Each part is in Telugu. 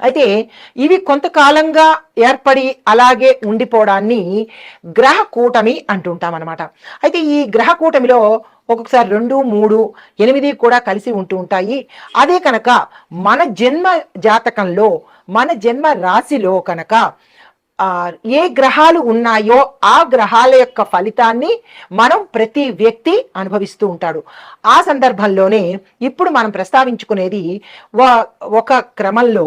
అయితే ఇవి కొంతకాలంగా ఏర్పడి అలాగే ఉండిపోవడాన్ని గ్రహ కూటమి అంటుంటాం అనమాట అయితే ఈ గ్రహ కూటమిలో ఒక్కొక్కసారి రెండు మూడు ఎనిమిది కూడా కలిసి ఉంటూ ఉంటాయి. అదే కనుక మన జన్మ జాతకంలో మన జన్మ రాశిలో కనుక ఏ గ్రహాలు ఉన్నాయో ఆ గ్రహాల యొక్క ఫలితాన్ని మనం ప్రతి వ్యక్తి అనుభవిస్తూ ఉంటాడు. ఆ సందర్భంలోనే ఇప్పుడు మనం ప్రస్తావించుకునేది ఒక క్రమంలో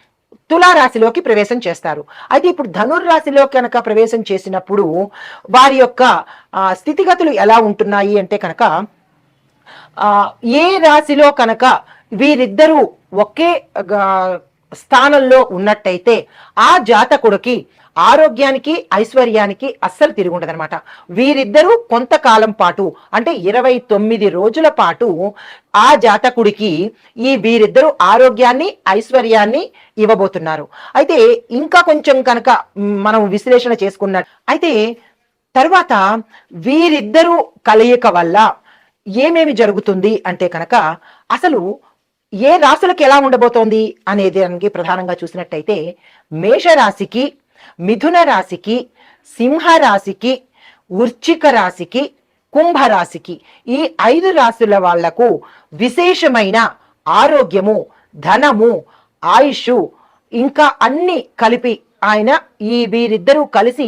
తులారాశిలోకి ప్రవేశం చేస్తారు. అయితే ఇప్పుడు ధనుర్రాశిలో కనుక ప్రవేశం చేసినప్పుడు వారి యొక్క స్థితిగతులు ఎలా ఉంటున్నాయి అంటే కనుక ఏ రాశిలో కనుక వీరిద్దరూ ఒకే స్థానంలో ఉన్నట్టయితే ఆ జాతకుడికి ఆరోగ్యానికి ఐశ్వర్యానికి అస్సలు తిరుగుండదనమాట వీరిద్దరూ కొంతకాలం పాటు అంటే ఇరవై తొమ్మిది రోజుల పాటు ఆ జాతకుడికి ఈ వీరిద్దరూ ఆరోగ్యాన్ని ఐశ్వర్యాన్ని ఇవ్వబోతున్నారు. అయితే ఇంకా కొంచెం కనుక మనం విశ్లేషణ చేసుకున్నట్టు అయితే తర్వాత వీరిద్దరూ కలయిక వల్ల ఏమేమి జరుగుతుంది అంటే కనుక అసలు ఏ రాశులకు ఎలా ఉండబోతోంది అనేది ప్రధానంగా చూసినట్టయితే మేషరాశికి మిథున రాశికి సింహ రాశికి వృశ్చిక రాశికి కుంభరాశికి ఈ ఐదు రాశుల వాళ్ళకు విశేషమైన ఆరోగ్యము ధనము ఆయుష్ ఇంకా అన్ని కలిపి ఆయన ఈ వీరిద్దరూ కలిసి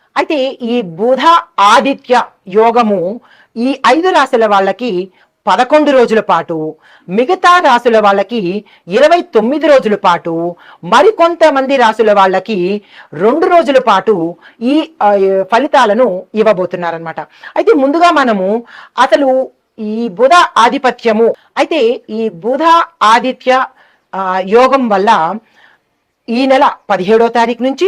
అయితే ఈ బుధ ఆదిత్య యోగము ఈ ఐదు రాశుల వాళ్ళకి పదకొండు రోజుల పాటు మిగతా రాసుల వాళ్ళకి ఇరవై తొమ్మిది రోజుల పాటు మరికొంతమంది రాసుల వాళ్ళకి రెండు రోజుల పాటు ఈ ఫలితాలను ఇవ్వబోతున్నారనమాట అయితే ముందుగా మనము అసలు ఈ బుధ ఆధిపత్యము అయితే ఈ బుధ ఆదిత్య యోగం వల్ల ఈ నెల పదిహేడో తారీఖు నుంచి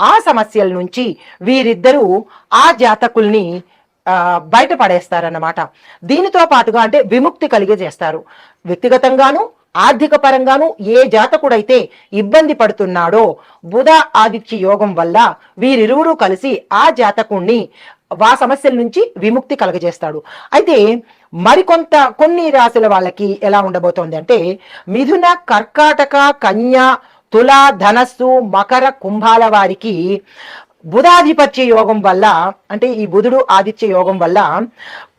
ఆ సమస్యల నుంచి వీరిద్దరూ ఆ జాతకుల్ని బయటపడేస్తారన్నమాట. దీనితో పాటుగా అంటే విముక్తి కలిగజేస్తారు. వ్యక్తిగతంగాను ఆర్థిక పరంగాను ఏ జాతకుడైతే ఇబ్బంది పడుతున్నాడో బుధ ఆదిత్య యోగం వల్ల వీరిరువురు కలిసి ఆ జాతకుణ్ణి ఆ సమస్యల నుంచి విముక్తి కలగజేస్తాడు. అయితే మరికొంత కొన్ని రాశుల వాళ్ళకి ఎలా ఉండబోతోంది అంటే మిథున కర్కాటక కన్య తుల ధనస్సు మకర కుంభాల వారికి బుధాధిపత్య యోగం వల్ల అంటే ఈ బుధుడు ఆదిత్య యోగం వల్ల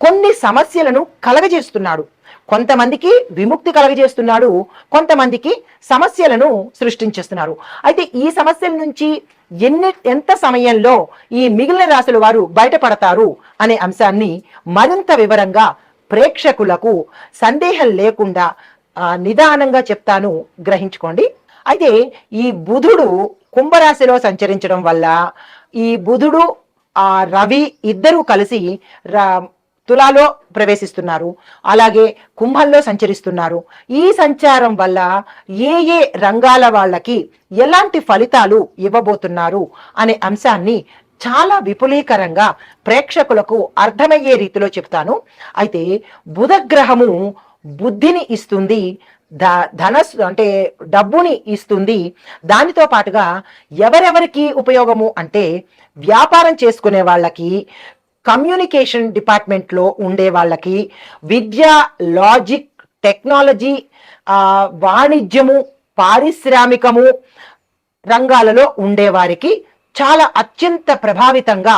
కొన్ని సమస్యలను కలగజేస్తున్నాడు. కొంతమందికి విముక్తి కలగజేస్తున్నాడు కొంతమందికి సమస్యలను సృష్టించేస్తున్నారు. అయితే ఈ సమస్యల నుంచి ఎన్ని ఎంత సమయంలో ఈ మిగిలిన రాశుల వారు బయటపడతారు అనే అంశాన్ని మరింత వివరంగా ప్రేక్షకులకు సందేహం లేకుండా నిదానంగా చెప్తాను. గ్రహించుకోండి. అయితే ఈ బుధుడు కుంభరాశిలో సంచరించడం వల్ల ఈ బుధుడు ఆ రవి ఇద్దరూ కలిసి తులాలో ప్రవేశిస్తున్నారు. అలాగే కుంభంలో సంచరిస్తున్నారు. ఈ సంచారం వల్ల ఏ ఏ రంగాల వాళ్ళకి ఎలాంటి ఫలితాలు ఇవ్వబోతున్నారు అనే అంశాన్ని చాలా విపులీకరంగా ప్రేక్షకులకు అర్థమయ్యే రీతిలో చెప్తాను. అయితే బుధగ్రహము బుద్ధిని ఇస్తుంది ధ ధనస్సు అంటే డబ్బుని ఇస్తుంది. దానితో పాటుగా ఎవరెవరికి ఉపయోగము అంటే వ్యాపారం చేసుకునే వాళ్ళకి కమ్యూనికేషన్ డిపార్ట్మెంట్లో ఉండే వాళ్ళకి విద్య లాజిక్ టెక్నాలజీ వాణిజ్యము పారిశ్రామికము రంగాలలో ఉండేవారికి చాలా అత్యంత ప్రభావితంగా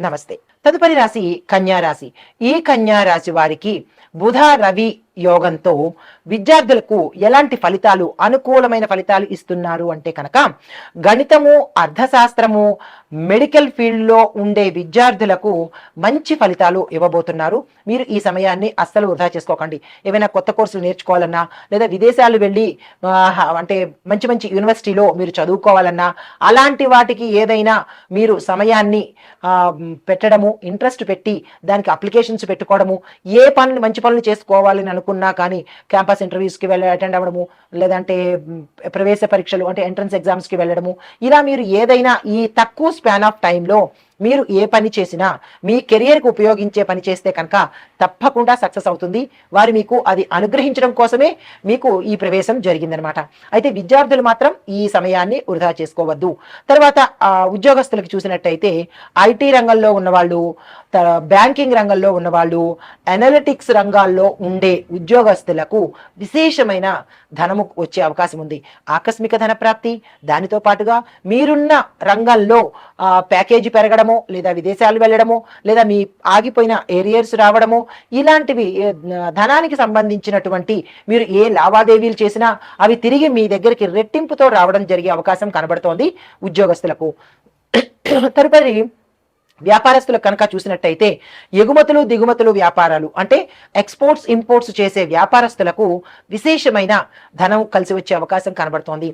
నమస్తే. తదుపరి రాశి కన్యా రాశి. ఈ కన్యారాశి వారికి బుధ రవి యోగంతో విద్యార్థులకు ఎలాంటి ఫలితాలు అనుకూలమైన ఫలితాలు ఇస్తున్నారు అంటే కనుక గణితము అర్థశాస్త్రము మెడికల్ ఫీల్డ్లో ఉండే విద్యార్థులకు మంచి ఫలితాలు ఇవ్వబోతున్నారు. మీరు ఈ సమయాన్ని అస్సలు వృధా చేసుకోకండి. ఏమైనా కొత్త కోర్సులు నేర్చుకోవాలన్నా లేదా విదేశాలు వెళ్ళి అంటే మంచి మంచి యూనివర్సిటీలో మీరు చదువుకోవాలన్నా అలాంటి వాటికి ఏదైనా మీరు సమయాన్ని పెట్టడము ఇంట్రెస్ట్ పెట్టి దానికి అప్లికేషన్స్ పెట్టుకోవడము ఏ పనులు మంచి పనులు చేసుకోవాలని చదువుకున్నా కానీ క్యాంపస్ ఇంటర్వ్యూస్కి వెళ్ళి అటెండ్ అవ్వడము లేదంటే ప్రవేశ పరీక్షలు అంటే ఎంట్రన్స్ ఎగ్జామ్స్కి వెళ్ళడము ఇలా మీరు ఏదైనా ఈ తక్కువ స్పాన్ ఆఫ్ టైంలో మీరు ఏ పని చేసినా మీ కెరియర్కి ఉపయోగించే పని చేస్తే కనుక తప్పకుండా సక్సెస్ అవుతుంది. వారు మీకు అది అనుగ్రహించడం కోసమే మీకు ఈ ప్రవేశం జరిగిందనమాట. అయితే విద్యార్థులు మాత్రం ఈ సమయాన్ని వృధా చేసుకోవద్దు. తర్వాత ఆ, ఉద్యోగస్తులకు చూసినట్టయితే ఐటీ రంగంలో ఉన్నవాళ్ళు బ్యాంకింగ్ రంగంలో ఉన్నవాళ్ళు అనలిటిక్స్ రంగాల్లో ఉండే ఉద్యోగస్తులకు విశేషమైన ధనము వచ్చే అవకాశం ఉంది. ఆకస్మిక ధన ప్రాప్తి దానితో పాటుగా మీరున్న రంగంలో ప్యాకేజీ పెరగడం వెళ్ళడము లేదా విదేశాలు వెళ్ళడము లేదా మీ ఆగిపోయిన ఏరియర్స్ రావడము ఇలాంటివి ధనానికి సంబంధించినటువంటి మీరు ఏ లావాదేవీలు చేసినా అవి తిరిగి మీ దగ్గరికి రెట్టింపుతో రావడం జరిగే అవకాశం కనబడుతోంది ఉద్యోగస్తులకు. తదుపరి వ్యాపారస్తులు కనుక చూసినట్టయితే ఎగుమతులు దిగుమతులు వ్యాపారాలు అంటే ఎక్స్పోర్ట్స్ ఇంపోర్ట్స్ చేసే వ్యాపారస్తులకు విశేషమైన ధనం కలిసి వచ్చే అవకాశం కనబడుతోంది.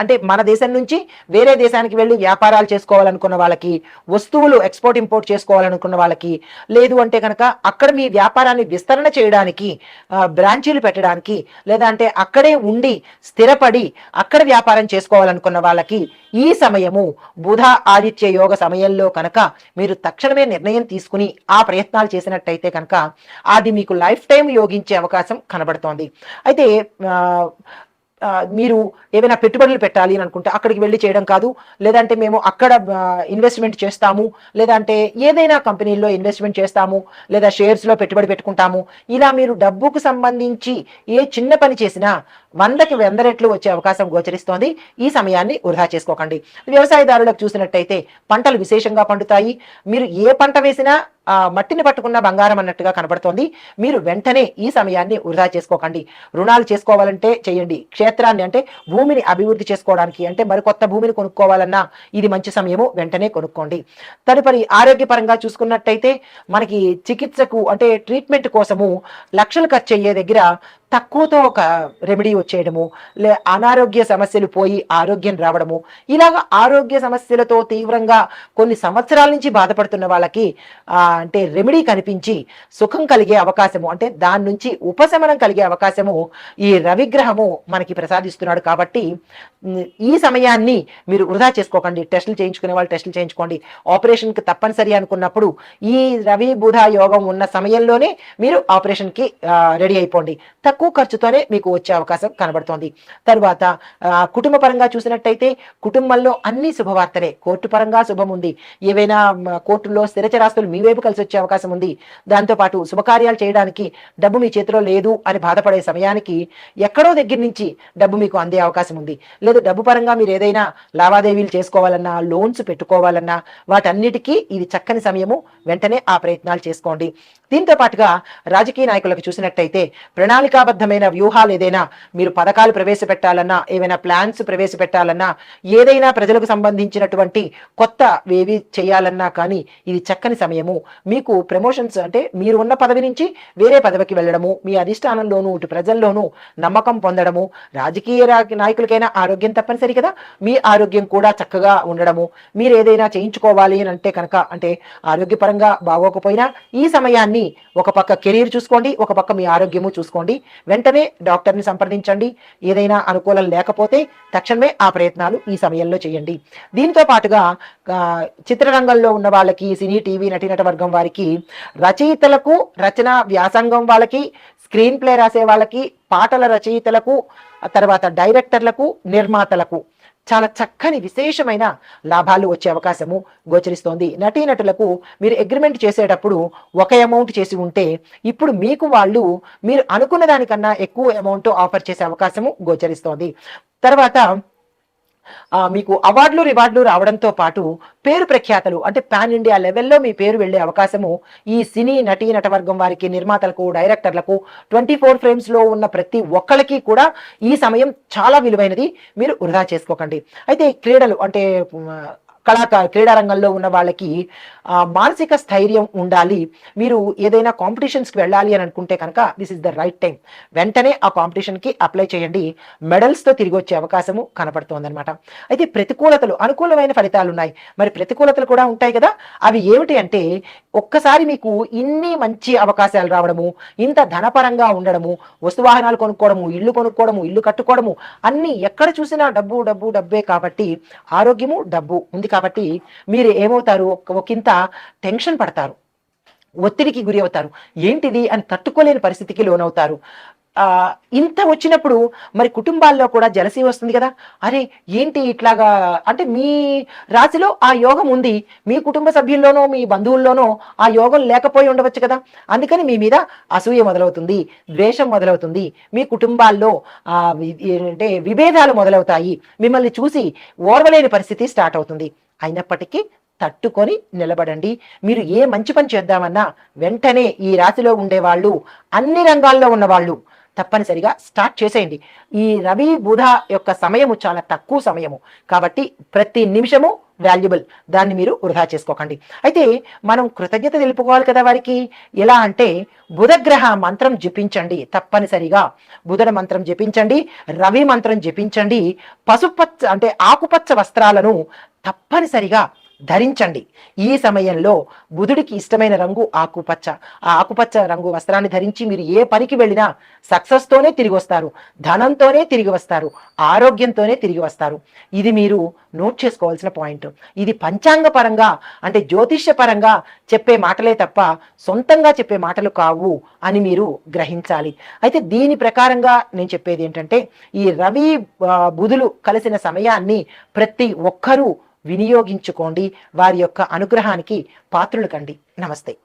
అంటే మన దేశం నుంచి వేరే దేశానికి వెళ్ళి వ్యాపారాలు చేసుకోవాలనుకున్న వాళ్ళకి వస్తువులు ఎక్స్పోర్ట్ ఇంపోర్ట్ చేసుకోవాలనుకున్న వాళ్ళకి లేదు అంటే కనుక అక్కడ మీ వ్యాపారాన్ని విస్తరణ చేయడానికి బ్రాంచీలు పెట్టడానికి లేదా అంటే అక్కడే ఉండి స్థిరపడి అక్కడ వ్యాపారం చేసుకోవాలనుకున్న వాళ్ళకి ఈ సమయము బుధ ఆదిత్య యోగ సమయంలో కనుక మీరు తక్షణమే నిర్ణయం తీసుకుని ఆ ప్రయత్నాలు చేసినట్టయితే కనుక అది మీకు లైఫ్ టైం యోగించే అవకాశం కనబడుతోంది. అయితే ఆ, మీరు ఏమైనా పెట్టుబడులు పెట్టాలి అని అనుకుంటే అక్కడికి వెళ్ళి చేయడం కాదు. లేదంటే మేము అక్కడ ఇన్వెస్ట్మెంట్ చేస్తాము. లేదంటే ఏదైనా కంపెనీల్లో ఇన్వెస్ట్మెంట్ చేస్తాము. లేదా షేర్స్లో పెట్టుబడి పెట్టుకుంటాము. ఇలా మీరు డబ్బుకు సంబంధించి ఏ చిన్న పని చేసినా వందకి వంద రెట్లు వచ్చే అవకాశం గోచరిస్తోంది. ఈ సమయాన్ని వృధా చేసుకోకండి. వ్యవసాయదారులకు చూసినట్టయితే పంటలు విశేషంగా పండుతాయి. మీరు ఏ పంట వేసినా మట్టిని పట్టుకున్న బంగారం అన్నట్టుగా కనబడుతోంది. మీరు వెంటనే ఈ సమయాన్ని వృధా చేసుకోకండి. రుణాలు చేసుకోవాలంటే చేయండి. క్షేత్రాన్ని అంటే భూమిని అభివృద్ధి చేసుకోవడానికి అంటే మరికొత్త భూమిని కొనుక్కోవాలన్నా ఇది మంచి సమయము. వెంటనే కొనుక్కోండి. తదుపరి ఆరోగ్యపరంగా చూసుకున్నట్టయితే మనకి చికిత్సకు అంటే ట్రీట్మెంట్ కోసము లక్షలు ఖర్చు అయ్యే దగ్గర తక్కువతో ఒక రెమెడీ వచ్చేయడము లే అనారోగ్య సమస్యలు పోయి ఆరోగ్యం రావడము. ఇలాగ ఆరోగ్య సమస్యలతో తీవ్రంగా కొన్ని సంవత్సరాల నుంచి బాధపడుతున్న వాళ్ళకి అంటే రెమెడీ కనిపించి సుఖం కలిగే అవకాశము అంటే దాని నుంచి ఉపశమనం కలిగే అవకాశము ఈ రవిగ్రహము మనకి ప్రసాదిస్తున్నాడు కాబట్టి ఈ సమయాన్ని మీరు వృధా చేసుకోకండి. టెస్టులు చేయించుకునే వాళ్ళు టెస్టులు చేయించుకోండి. ఆపరేషన్కి తప్పనిసరి అనుకున్నప్పుడు ఈ రవి బుధ యోగం ఉన్న సమయంలోనే మీరు ఆపరేషన్కి రెడీ అయిపోండి. తక్కువ ఖర్చుతోనే మీకు వచ్చే అవకాశం కనబడుతోంది. తర్వాత కుటుంబ పరంగా చూసినట్టయితే కుటుంబంలో అన్ని శుభవార్తలే. కోర్టు పరంగా శుభం ఉంది. ఏవైనా కోర్టులో స్థిరచరాస్తులు మీ వైపు కలిసి వచ్చే అవకాశం ఉంది. దాంతోపాటు శుభకార్యాలు చేయడానికి డబ్బు మీ చేతిలో లేదు అని బాధపడే సమయానికి ఎక్కడో దగ్గర నుంచి డబ్బు మీకు అందే అవకాశం ఉంది. లేదు డబ్బు పరంగా మీరు ఏదైనా లావాదేవీలు చేసుకోవాలన్నా లోన్స్ పెట్టుకోవాలన్నా వాటన్నిటికీ ఇది చక్కని సమయము. వెంటనే ఆ ప్రయత్నాలు చేసుకోండి. దీంతో పాటుగా రాజకీయ నాయకులకు చూసినట్టయితే ప్రణాళికాబద్ధమైన వ్యూహాలు ఏదైనా మీరు పథకాలు ప్రవేశపెట్టాలన్నా ఏవైనా ప్లాన్స్ ప్రవేశపెట్టాలన్నా ఏదైనా ప్రజలకు సంబంధించినటువంటి కొత్త వేవి చేయాలన్నా కానీ ఇది చక్కని సమయము. మీకు ప్రమోషన్స్ అంటే మీరు ఉన్న పదవి నుంచి వేరే పదవికి వెళ్ళడము మీ అధిష్టానంలోనూ ఇటు ప్రజల్లోనూ నమ్మకం పొందడము రాజకీయ నాయకులకైనా ఆరోగ్యం తప్పనిసరి కదా. మీ ఆరోగ్యం కూడా చక్కగా ఉండడము. మీరు ఏదైనా చేయించుకోవాలి అని అంటే కనుక అంటే ఆరోగ్యపరంగా బాగోకపోయినా ఈ సమయాన్ని ఒక పక్క కెరీర్ చూసుకోండి ఒక పక్క మీ ఆరోగ్యము చూసుకోండి. వెంటనే డాక్టర్ని సంప్రదించండి. ఏదైనా అనుకూలం లేకపోతే తక్షణమే ఆ ప్రయత్నాలు ఈ సమయంలో చేయండి. దీంతో పాటుగా చిత్రరంగంలో ఉన్న వాళ్ళకి సినీ టీవీ నటీనట వర్గం వారికి రచయితలకు రచన వ్యాసంగం వాళ్ళకి స్క్రీన్ ప్లే రాసే వాళ్ళకి పాటల రచయితలకు తర్వాత డైరెక్టర్లకు నిర్మాతలకు చాలా చక్కని విశేషమైన లాభాలు వచ్చే అవకాశము గోచరిస్తోంది. నటీనటులకు మీరు అగ్రిమెంట్ చేసేటప్పుడు ఒక అమౌంట్ చేసి ఉంటే ఇప్పుడు మీకు వాళ్ళు మీరు అనుకున్న దానికన్నా ఎక్కువ అమౌంట్ ఆఫర్ చేసే అవకాశము గోచరిస్తోంది. తర్వాత మీకు అవార్డులు రివార్డులు రావడంతో పాటు పేరు ప్రఖ్యాతలు అంటే పాన్ ఇండియా లెవెల్లో మీ పేరు వెళ్ళే అవకాశము ఈ సినీ నటీ నటవర్గం వారికి నిర్మాతలకు డైరెక్టర్లకు ట్వంటీ ఫోర్ ఫ్రేమ్స్లో ఉన్న ప్రతి ఒక్కళ్ళకి కూడా ఈ సమయం చాలా విలువైనది. మీరు వృధా చేసుకోకండి. అయితే క్రీడలు అంటే కళాకారు క్రీడారంగంలో ఉన్న వాళ్ళకి మానసిక స్థైర్యం ఉండాలి. మీరు ఏదైనా కాంపిటీషన్స్కి వెళ్ళాలి అని అనుకుంటే కనుక this is the right time వెంటనే ఆ కాంపిటీషన్కి అప్లై చేయండి. మెడల్స్తో తిరిగి వచ్చే అవకాశము కనపడుతోందనమాట అయితే ప్రతికూలతలు అనుకూలమైన ఫలితాలు ఉన్నాయి మరి ప్రతికూలతలు కూడా ఉంటాయి కదా. అవి ఏమిటి అంటే ఒక్కసారి మీకు ఇన్ని మంచి అవకాశాలు రావడము ఇంత ధనపరంగా ఉండడము వస్తువాహనాలు కొనుక్కోవడము ఇల్లు కొనుక్కోవడము ఇల్లు కట్టుకోవడము అన్ని ఎక్కడ చూసినా డబ్బు డబ్బు డబ్బే కాబట్టి ఆరోగ్యము డబ్బు. ఉంది కాబట్టి మీరు ఏమవుతారు? ఒకంత టెన్షన్ పడతారు. ఒత్తిడికి గురి అవుతారు. ఏంటిది అని తట్టుకోలేని పరిస్థితికి లోనవుతారు. ఆ, ఇంత వచ్చినప్పుడు మరి కుటుంబాల్లో కూడా జలసీ వస్తుంది కదా? అరే ఏంటి ఇట్లాగా? అంటే మీ రాశిలో ఆ యోగం ఉంది. మీ కుటుంబ సభ్యుల్లోనో మీ బంధువుల్లోనో ఆ యోగం లేకపోయి ఉండవచ్చు కదా? అందుకని మీ మీద అసూయ మొదలవుతుంది. ద్వేషం మొదలవుతుంది. మీ కుటుంబాల్లో అంటే విభేదాలు మొదలవుతాయి. మిమ్మల్ని చూసి ఓర్వలేని పరిస్థితి స్టార్ట్ అవుతుంది. అయినప్పటికీ తట్టుకొని నిలబడండి. మీరు ఏ మంచి పని చేద్దామన్నా వెంటనే ఈ రాశిలో ఉండేవాళ్ళు అన్ని రంగాల్లో ఉన్నవాళ్ళు తప్పనిసరిగా స్టార్ట్ చేసేయండి. ఈ రవి బుధ యొక్క సమయము చాలా తక్కువ సమయము. కాబట్టి ప్రతి నిమిషము వాల్యుబుల్ దాన్ని మీరు వృధా చేసుకోకండి. అయితే మనం కృతజ్ఞత తెలుపుకోవాలి కదా వారికి? ఎలా అంటే బుధగ్రహ మంత్రం జపించండి. తప్పనిసరిగా బుధన మంత్రం జపించండి రవి మంత్రం జపించండి. పసుపచ్చ అంటే ఆకుపచ్చ వస్త్రాలను తప్పనిసరిగా ధరించండి. ఈ సమయంలో బుధుడికి ఇష్టమైన రంగు ఆకుపచ్చ. ఆ ఆకుపచ్చ రంగు వస్త్రాన్ని ధరించి మీరు ఏ పనికి వెళ్ళినా సక్సెస్తోనే తిరిగి వస్తారు. ధనంతోనే తిరిగి వస్తారు. ఆరోగ్యంతోనే తిరిగి వస్తారు. ఇది మీరు నోట్ చేసుకోవాల్సిన పాయింట్. ఇది పంచాంగ పరంగా అంటే జ్యోతిష్య పరంగా చెప్పే మాటలే తప్ప సొంతంగా చెప్పే మాటలు కావు అని మీరు గ్రహించాలి. అయితే దీని ప్రకారంగా నేను చెప్పేది ఏంటంటే ఈ రవి బుధులు కలిసిన సమయాన్ని ప్రతి ఒక్కరూ వినియోగించుకోండి. వారి యొక్క అనుగ్రహానికి పాత్రులు కండి. నమస్తే.